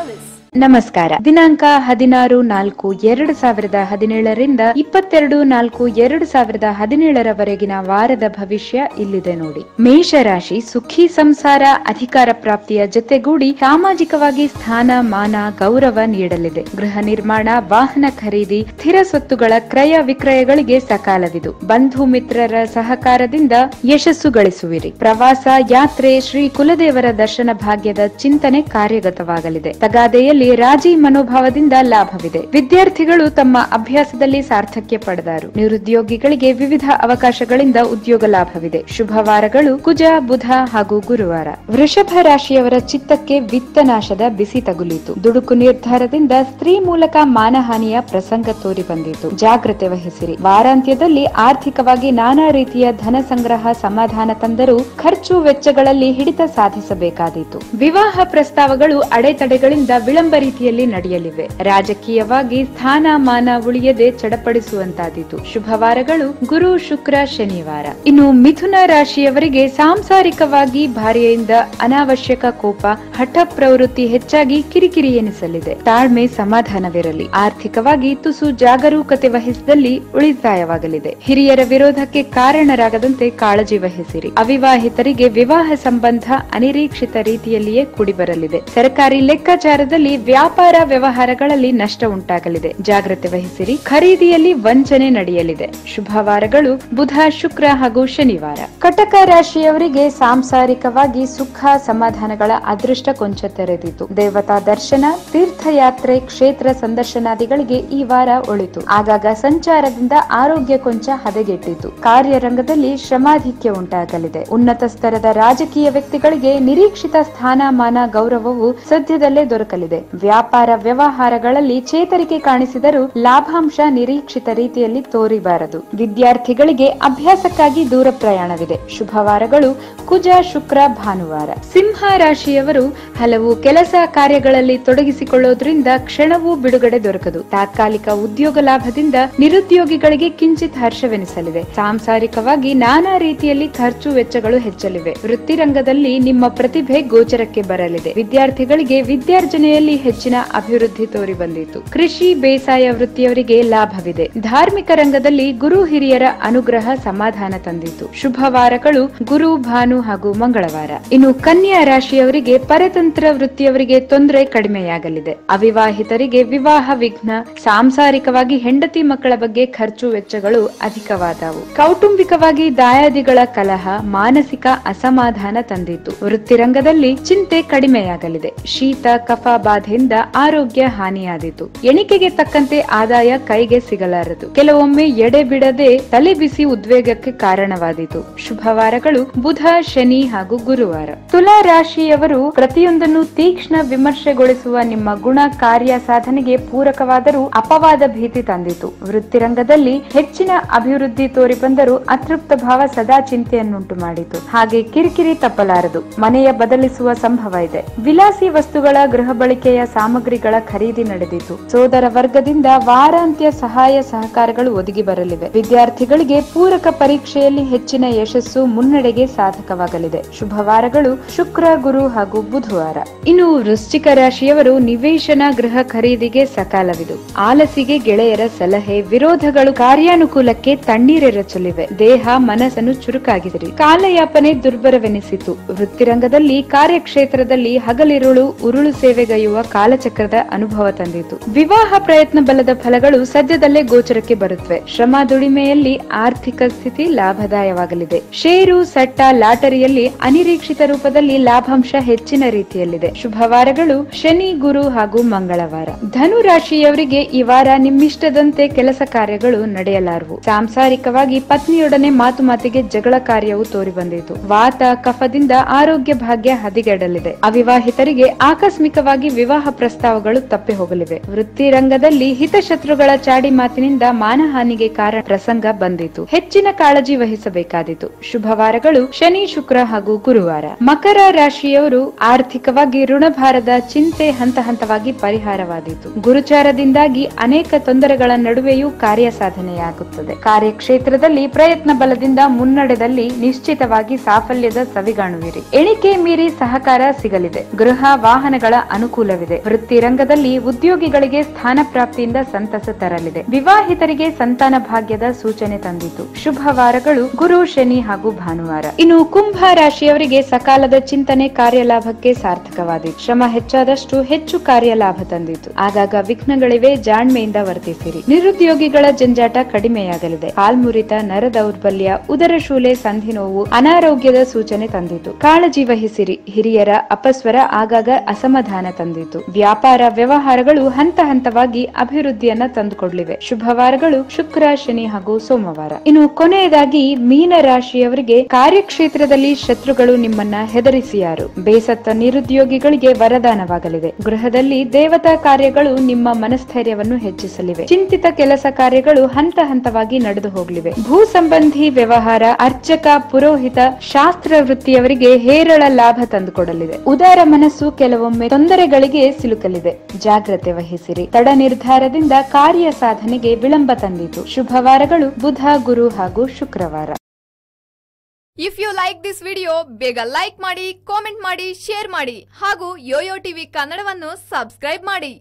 service. ನಮಸ್ಕಾರ. ದಿನಾಂಕ ಹದಿನಾರು ನಾಲ್ಕು ಎರಡು ಸಾವಿರದ ಹದಿನೇಳರಿಂದ ಇಪ್ಪತ್ತೆರಡು ನಾಲ್ಕು ಎರಡು ಸಾವಿರದ ಹದಿನೇಳರವರೆಗಿನ ವಾರದ ಭವಿಷ್ಯ ಇಲ್ಲಿದೆ ನೋಡಿ. ಮೇಷರಾಶಿ ಸುಖಿ ಸಂಸಾರ ಅಧಿಕಾರ ಪ್ರಾಪ್ತಿಯ ಜೊತೆಗೂಡಿ ಸಾಮಾಜಿಕವಾಗಿ ಸ್ಥಾನ, ಮಾನ, ಗೌರವ ನೀಡಲಿದೆ. ಗೃಹ ನಿರ್ಮಾಣ, ವಾಹನ ಖರೀದಿ, ಸ್ಥಿರ ಸ್ವತ್ತುಗಳ ಕ್ರಯ ವಿಕ್ರಯಗಳಿಗೆ ಸಕಾಲವಿದು. ಬಂಧು ಮಿತ್ರರ ಸಹಕಾರದಿಂದ ಯಶಸ್ಸು ಗಳಿಸುವಿರಿ. ಪ್ರವಾಸ, ಯಾತ್ರೆ, ಶ್ರೀ ಕುಲದೇವರ ದರ್ಶನ ಭಾಗ್ಯದ ಚಿಂತನೆ ಕಾರ್ಯಗತವಾಗಲಿದೆ. ತಗಾದೆಯಲ್ಲಿ ರಾಜಿ ಮನೋಭಾವದಿಂದ ಲಾಭವಿದೆ. ವಿದ್ಯಾರ್ಥಿಗಳು ತಮ್ಮ ಅಭ್ಯಾಸದಲ್ಲಿ ಸಾರ್ಥಕ್ಯ ಪಡೆದರು. ನಿರುದ್ಯೋಗಿಗಳಿಗೆ ವಿವಿಧ ಅವಕಾಶಗಳಿಂದ ಉದ್ಯೋಗ ಲಾಭವಿದೆ. ಶುಭವಾರಗಳು ಕುಜ, ಬುಧ ಹಾಗೂ ಗುರುವಾರ. ವೃಷಭ ರಾಶಿಯವರ ಚಿತ್ತಕ್ಕೆ ವಿತ್ತನಾಶದ ಬಿಸಿ ತಗುಲಿತು. ದುಡುಕು ನಿರ್ಧಾರದಿಂದ ಸ್ತ್ರೀ ಮೂಲಕ ಮಾನಹಾನಿಯ ಪ್ರಸಂಗ ತೋರಿ ಬಂದಿತು. ಜಾಗ್ರತೆ ವಹಿಸಿರಿ. ವಾರಾಂತ್ಯದಲ್ಲಿ ಆರ್ಥಿಕವಾಗಿ ನಾನಾ ರೀತಿಯ ಧನ ಸಂಗ್ರಹ ಸಮಾಧಾನ ತಂದರೂ ಖರ್ಚು ವೆಚ್ಚಗಳಲ್ಲಿ ಹಿಡಿತ ಸಾಧಿಸಬೇಕಾದೀತು. ವಿವಾಹ ಪ್ರಸ್ತಾವಗಳು ಅಡೆತಡೆಗಳಿಂದ ವಿಳಂಬ ರೀತಿಯಲ್ಲಿ ನಡೆಯಲಿವೆ. ರಾಜಕೀಯವಾಗಿ ಸ್ಥಾನಮಾನ ಉಳಿಯದೆ ಚಡಪಡಿಸುವಂತಾದೀತು. ಶುಭವಾರಗಳು ಗುರು ಶುಕ್ರ ಶನಿವಾರ. ಇನ್ನು ಮಿಥುನ ರಾಶಿಯವರಿಗೆ ಸಾಂಸಾರಿಕವಾಗಿ ಭಾರ್ಯೆಯಿಂದ ಅನಾವಶ್ಯಕ ಕೋಪ, ಹಠ ಪ್ರವೃತ್ತಿ ಹೆಚ್ಚಾಗಿ ಕಿರಿಕಿರಿ ಎನಿಸಲಿದೆ. ತಾಳ್ಮೆ ಸಮಾಧಾನವಿರಲಿ. ಆರ್ಥಿಕವಾಗಿ ತುಸು ಜಾಗರೂಕತೆ ವಹಿಸಿದಲ್ಲಿ ಉಳಿತಾಯವಾಗಲಿದೆ. ಹಿರಿಯರ ವಿರೋಧಕ್ಕೆ ಕಾರಣರಾಗದಂತೆ ಕಾಳಜಿ ವಹಿಸಿರಿ. ಅವಿವಾಹಿತರಿಗೆ ವಿವಾಹ ಸಂಬಂಧ ಅನಿರೀಕ್ಷಿತ ರೀತಿಯಲ್ಲಿಯೇ ಕೂಡಿಬರಲಿದೆ. ಸರ್ಕಾರಿ ಲೆಕ್ಕಾಚಾರದಲ್ಲಿ ವ್ಯಾಪಾರ ವ್ಯವಹಾರಗಳಲ್ಲಿ ನಷ್ಟ ಉಂಟಾಗಲಿದೆ. ಜಾಗ್ರತೆ ವಹಿಸಿರಿ. ಖರೀದಿಯಲ್ಲಿ ವಂಚನೆ ನಡೆಯಲಿದೆ. ಶುಭವಾರಗಳು ಬುಧ, ಶುಕ್ರ ಹಾಗೂ ಶನಿವಾರ. ಕಟಕ ರಾಶಿಯವರಿಗೆ ಸಾಂಸಾರಿಕವಾಗಿ ಸುಖ ಸಮಾಧಾನಗಳ ಅದೃಷ್ಟ ಕೊಂಚ ತೆರೆದಿತು. ದೇವತಾ ದರ್ಶನ, ತೀರ್ಥಯಾತ್ರೆ, ಕ್ಷೇತ್ರ ಸಂದರ್ಶನಾದಿಗಳಿಗೆ ಈ ವಾರ ಒಳಿತು. ಆಗಾಗ ಸಂಚಾರದಿಂದ ಆರೋಗ್ಯ ಕೊಂಚ ಹದಗೆಟ್ಟಿತು. ಕಾರ್ಯರಂಗದಲ್ಲಿ ಶ್ರಮಾಧಿಕ್ಯ ಉಂಟಾಗಲಿದೆ. ಉನ್ನತ ಸ್ತರದ ರಾಜಕೀಯ ವ್ಯಕ್ತಿಗಳಿಗೆ ನಿರೀಕ್ಷಿತ ಸ್ಥಾನಮಾನ ಗೌರವವು ಸದ್ಯದಲ್ಲೇ ದೊರಕಲಿದೆ. ವ್ಯಾಪಾರ ವ್ಯವಹಾರಗಳಲ್ಲಿ ಚೇತರಿಕೆ ಕಾಣಿಸಿದರೂ ಲಾಭಾಂಶ ನಿರೀಕ್ಷಿತ ರೀತಿಯಲ್ಲಿ ತೋರಿಬಾರದು. ವಿದ್ಯಾರ್ಥಿಗಳಿಗೆ ಅಭ್ಯಾಸಕ್ಕಾಗಿ ದೂರ ಪ್ರಯಾಣವಿದೆ. ಶುಭವಾರಗಳು ಕುಜ, ಶುಕ್ರ, ಭಾನುವಾರ. ಸಿಂಹ ರಾಶಿಯವರು ಹಲವು ಕೆಲಸ ಕಾರ್ಯಗಳಲ್ಲಿ ತೊಡಗಿಸಿಕೊಳ್ಳೋದ್ರಿಂದ ಕ್ಷಣವೂ ಬಿಡುಗಡೆ ದೊರಕದು. ತಾತ್ಕಾಲಿಕ ಉದ್ಯೋಗ ಲಾಭದಿಂದ ನಿರುದ್ಯೋಗಿಗಳಿಗೆ ಕಿಂಚಿತ್ ಹರ್ಷವೆನಿಸಲಿದೆ. ಸಾಂಸಾರಿಕವಾಗಿ ನಾನಾ ರೀತಿಯಲ್ಲಿ ಖರ್ಚು ವೆಚ್ಚಗಳು ಹೆಚ್ಚಲಿವೆ. ವೃತ್ತಿರಂಗದಲ್ಲಿ ನಿಮ್ಮ ಪ್ರತಿಭೆ ಗೋಚರಕ್ಕೆ ಬರಲಿದೆ. ವಿದ್ಯಾರ್ಥಿಗಳಿಗೆ ವಿದ್ಯಾರ್ಜನೆಯಲ್ಲಿ ಹೆಚ್ಚಿನ ಅಭಿವೃದ್ಧಿ ತೋರಿ ಬಂದಿತು. ಕೃಷಿ, ಬೇಸಾಯ ವೃತ್ತಿಯವರಿಗೆ ಲಾಭವಿದೆ. ಧಾರ್ಮಿಕ ರಂಗದಲ್ಲಿ ಗುರು ಹಿರಿಯರ ಅನುಗ್ರಹ ಸಮಾಧಾನ ತಂದಿತು. ಶುಭವಾರಗಳು ಗುರು, ಭಾನು ಹಾಗೂ ಮಂಗಳವಾರ. ಇನ್ನು ಕನ್ಯಾ ರಾಶಿಯವರಿಗೆ ಪರತಂತ್ರ ವೃತ್ತಿಯವರಿಗೆ ತೊಂದರೆ ಕಡಿಮೆಯಾಗಲಿದೆ. ಅವಿವಾಹಿತರಿಗೆ ವಿವಾಹ, ವಿಘ್ನ, ಸಾಂಸಾರಿಕವಾಗಿ ಹೆಂಡತಿ ಮಕ್ಕಳ ಬಗ್ಗೆ ಖರ್ಚು ವೆಚ್ಚಗಳು ಅಧಿಕವಾದವು. ಕೌಟುಂಬಿಕವಾಗಿ ದಾಯಾದಿಗಳ ಕಲಹ, ಮಾನಸಿಕ ಅಸಮಾಧಾನ ತಂದಿತು. ವೃತ್ತಿರಂಗದಲ್ಲಿ ಚಿಂತೆ ಕಡಿಮೆಯಾಗಲಿದೆ. ಶೀತ, ಕಫ ಬಾಧೆಯಿಂದ ಆರೋಗ್ಯ ಹಾನಿಯಾದೀತು. ಎಣಿಕೆಗೆ ತಕ್ಕಂತೆ ಆದಾಯ ಕೈಗೆ ಸಿಗಲಾರದು. ಕೆಲವೊಮ್ಮೆ ಎಡೆ ಬಿಡದೆ ತಲೆ ಬಿಸಿ ಉದ್ವೇಗಕ್ಕೆ ಕಾರಣವಾದೀತು. ಶುಭವಾರಗಳು ಬುಧ, ಶನಿ ಹಾಗೂ ಗುರುವಾರ. ತುಲಾ ರಾಶಿಯವರು ಪ್ರತಿಯೊಂದನ್ನು ತೀಕ್ಷ್ಣ ವಿಮರ್ಶೆಗೊಳಿಸುವ ನಿಮ್ಮ ಗುಣ ಕಾರ್ಯ ಸಾಧನೆಗೆ ಪೂರಕವಾದರೂ ಅಪವಾದ ಭೀತಿ ತಂದಿತು. ವೃತ್ತಿರಂಗದಲ್ಲಿ ಹೆಚ್ಚಿನ ಅಭಿವೃದ್ಧಿ ತೋರಿ ಬಂದರೂ ಅತೃಪ್ತ ಭಾವ ಸದಾ ಚಿಂತೆಯನ್ನುಂಟು ಮಾಡಿತು. ಹಾಗೆ ಕಿರಿಕಿರಿ ತಪ್ಪಲಾರದು. ಮನೆಯ ಬದಲಿಸುವ ಸಂಭವ ಇದೆ. ವಿಲಾಸಿ ವಸ್ತುಗಳ ಗೃಹ ಬಳಕೆಯ ಸಾಮಗ್ರಿಗಳ ಖರೀದಿ ನಡೆದಿತು ಸೋದರ ವರ್ಗದಿಂದ ವಾರಾಂತ್ಯ ಸಹಾಯ ಸಹಕಾರಗಳು ಒದಗಿ ಬರಲಿವೆ. ವಿದ್ಯಾರ್ಥಿಗಳಿಗೆ ಪೂರಕ ಪರೀಕ್ಷೆಯಲ್ಲಿ ಹೆಚ್ಚಿನ ಯಶಸ್ಸು ಮುನ್ನಡೆಗೆ ಸಾಧಕವಾಗಲಿದೆ. ಶುಭವಾರಗಳು ಶುಕ್ರ, ಗುರು ಹಾಗೂ ಬುಧವಾರ. ಇನ್ನು ವೃಶ್ಚಿಕ ರಾಶಿಯವರು ನಿವೇಶನ ಗೃಹ ಖರೀದಿಗೆ ಸಕಾಲವಿದು. ಆಲಸಿಗೆ ಗೆಳೆಯರ ಸಲಹೆ, ವಿರೋಧಗಳು ಕಾರ್ಯಾನುಕೂಲಕ್ಕೆ ತಣ್ಣೀರೆರಚಲಿವೆ ದೇಹ, ಮನಸ್ಸನ್ನು ಚುರುಕಾಗಿಸಿರಿ ಕಾಲಯಾಪನೆ ದುರ್ಬರವೆನಿಸಿತು ವೃತ್ತಿರಂಗದಲ್ಲಿ, ಕಾರ್ಯಕ್ಷೇತ್ರದಲ್ಲಿ ಹಗಲಿರುಳು, ಉರುಳು ಸೇವೆಗೈಯುವ ಕಾಲಚಕ್ರದ ಅನುಭವ ತಂದಿತು. ವಿವಾಹ ಪ್ರಯತ್ನ ಬಲದ ಫಲಗಳು ಸದ್ಯದಲ್ಲೇ ಗೋಚರಕ್ಕೆ ಬರುತ್ತವೆ ಶ್ರಮ ದುಡಿಮೆಯಲ್ಲಿ ಆರ್ಥಿಕ ಸ್ಥಿತಿ ಲಾಭದಾಯವಾಗಲಿದೆ. ಷೇರು, ಸಟ್ಟ, ಲಾಟರಿಯಲ್ಲಿ ಅನಿರೀಕ್ಷಿತ ರೂಪದಲ್ಲಿ ಲಾಭಾಂಶ ಹೆಚ್ಚಿನ ರೀತಿಯಲ್ಲಿದೆ. ಶುಭವಾರಗಳು ಶನಿ, ಗುರು ಹಾಗೂ ಮಂಗಳವಾರ. ಧನು ರಾಶಿಯವರಿಗೆ ಈ ವಾರ ನಿಮ್ಮಿಷ್ಟದಂತೆ ಕೆಲಸ ಕಾರ್ಯಗಳು ನಡೆಯಲಾರವು. ಸಾಂಸಾರಿಕವಾಗಿ ಪತ್ನಿಯೊಡನೆ ಮಾತು ಮಾತಿಗೆ ಜಗಳ ಕಾರ್ಯವು ತೋರಿ ಬಂದಿತು. ವಾತ, ಕಫದಿಂದ ಆರೋಗ್ಯ ಭಾಗ್ಯ ಹದಿಗೆಡಲಿದೆ. ಅವಿವಾಹಿತರಿಗೆ ಆಕಸ್ಮಿಕವಾಗಿ ವಿವಾಹ ಪ್ರಸ್ತಾವಗಳು ತಪ್ಪಿ ಹೋಗಲಿವೆ. ವೃತ್ತಿ ರಂಗದಲ್ಲಿ ಹಿತಶತ್ರುಗಳ ಚಾಡಿ ಮಾತಿನಿಂದ ಮಾನಹಾನಿಗೆ ಕಾರಣ ಪ್ರಸಂಗ ಬಂದಿತು. ಹೆಚ್ಚಿನ ಕಾಳಜಿ ವಹಿಸಬೇಕಾದಿತು. ಶುಭವಾರಗಳು ಶನಿ, ಶುಕ್ರ ಹಾಗೂ ಗುರುವಾರ. ಮಕರ ರಾಶಿಯವರು ಆರ್ಥಿಕವಾಗಿ ಋಣಭಾರದ ಚಿಂತೆ ಹಂತ ಹಂತವಾಗಿ ಪರಿಹಾರವಾದೀತು. ಗುರುಚಾರದಿಂದಾಗಿ ಅನೇಕ ತೊಂದರೆಗಳ ನಡುವೆಯೂ ಕಾರ್ಯ ಸಾಧನೆಯಾಗುತ್ತದೆ. ಕಾರ್ಯಕ್ಷೇತ್ರದಲ್ಲಿ ಪ್ರಯತ್ನ ಬಲದಿಂದ ಮುನ್ನಡೆದಲ್ಲಿ ನಿಶ್ಚಿತವಾಗಿ ಸಾಫಲ್ಯದ ಸವಿಗಾಣುವಿರಿ. ಎಣಿಕೆ ಮೀರಿ ಸಹಕಾರ ಸಿಗಲಿದೆ. ಗೃಹ ವಾಹನಗಳ ಅನುಕೂಲವಿದೆ. ವೃತ್ತಿ ರಂಗದಲ್ಲಿ ಉದ್ಯೋಗಿಗಳಿಗೆ ಸ್ಥಾನ ಪ್ರಾಪ್ತಿಯಿಂದ ಸಂತಸ ತರಲಿದೆ. ವಿವಾಹಿತರಿಗೆ ಸಂತಾನ ಭಾಗ್ಯದ ಸೂಚನೆ ತಂದಿತು. ಶುಭ ವಾರಗಳು ಗುರು, ಶನಿ ಹಾಗೂ ಭಾನುವಾರ. ಇನ್ನು ಕುಂಭ ರಾಶಿಯವರಿಗೆ ಸಕಾಲದ ಚಿಂತನೆ ಕಾರ್ಯಲಾಭಕ್ಕೆ ಸಾರ್ಥಕವಾದೀತು. ಶ್ರಮ ಹೆಚ್ಚಾದಷ್ಟು ಹೆಚ್ಚು ಕಾರ್ಯಲಾಭ ತಂದಿತು. ಆಗಾಗ ವಿಘ್ನಗಳಿವೆ, ಜಾಣ್ಮೆಯಿಂದ ವರ್ತಿಸಿರಿ. ನಿರುದ್ಯೋಗಿಗಳ ಜಂಜಾಟ ಕಡಿಮೆಯಾಗಲಿದೆ. ಕಾಲ್ಮುರಿತ ನರ ದೌರ್ಬಲ್ಯ ಉದರ ಶೂಲೆ, ಸಂಧಿ ನೋವು, ಅನಾರೋಗ್ಯದ ಸೂಚನೆ ತಂದಿತು. ಕಾಳಜಿ ವಹಿಸಿರಿ. ಹಿರಿಯರ ಅಪಸ್ವರ ಆಗಾಗ ಅಸಮಾಧಾನ ತಂದಿತು. ವ್ಯಾಪಾರ ವ್ಯವಹಾರಗಳು ಹಂತ ಹಂತವಾಗಿ ಅಭಿವೃದ್ಧಿಯನ್ನ ತಂದುಕೊಡ್ಲಿವೆ. ಶುಭವಾರಗಳು ಶುಕ್ರ, ಶನಿ ಹಾಗೂ ಸೋಮವಾರ. ಇನ್ನು ಕೊನೆಯದಾಗಿ ಮೀನ ರಾಶಿಯವರಿಗೆ ಕಾರ್ಯಕ್ಷೇತ್ರದಲ್ಲಿ ಶತ್ರುಗಳು ನಿಮ್ಮನ್ನ ಹೆದರಿಸಿಯಾರು ಬೇಸತ್ತ ನಿರುದ್ಯೋಗಿಗಳಿಗೆ ವರದಾನವಾಗಲಿದೆ. ಗೃಹದಲ್ಲಿ ದೇವತಾ ಕಾರ್ಯಗಳು ನಿಮ್ಮ ಮನಸ್ಥೈರ್ಯವನ್ನು ಹೆಚ್ಚಿಸಲಿವೆ. ಚಿಂತಿತ ಕೆಲಸ ಕಾರ್ಯಗಳು ಹಂತ ಹಂತವಾಗಿ ನಡೆದು ಹೋಗಲಿವೆ. ಭೂ ಸಂಬಂಧಿ ವ್ಯವಹಾರ, ಅರ್ಚಕ, ಪುರೋಹಿತ ಶಾಸ್ತ್ರ ವೃತ್ತಿಯವರಿಗೆ ಹೇರಳ ಲಾಭ ತಂದುಕೊಡಲಿದೆ. ಉದಾರ ಮನಸ್ಸು ಕೆಲವೊಮ್ಮೆ ತೊಂದರೆಗಳಿಗೆ ಸಿಲುಕಲಿದೆ. ಜಾಗ್ರತೆ ವಹಿಸಿರಿ. ತಡ ನಿರ್ಧಾರದಿಂದ ಕಾರ್ಯ ಸಾಧನೆಗೆ ವಿಳಂಬ ತಂದಿತು. ಶುಭವಾರಗಳು ಬುಧ, ಗುರು ಹಾಗೂ ಶುಕ್ರವಾರ. If you like this video ಬೇಗ ಲೈಕ್ ಮಾಡಿ ಕಾಮೆಂಟ್ ಮಾಡಿ ಶೇರ್ ಮಾಡಿ ಹಾಗೂ ಯೋಯೋ ಟಿವಿ ಕನ್ನಡವನ್ನು ಸಬ್ಸ್ಕ್ರೈಬ್ ಮಾಡಿ.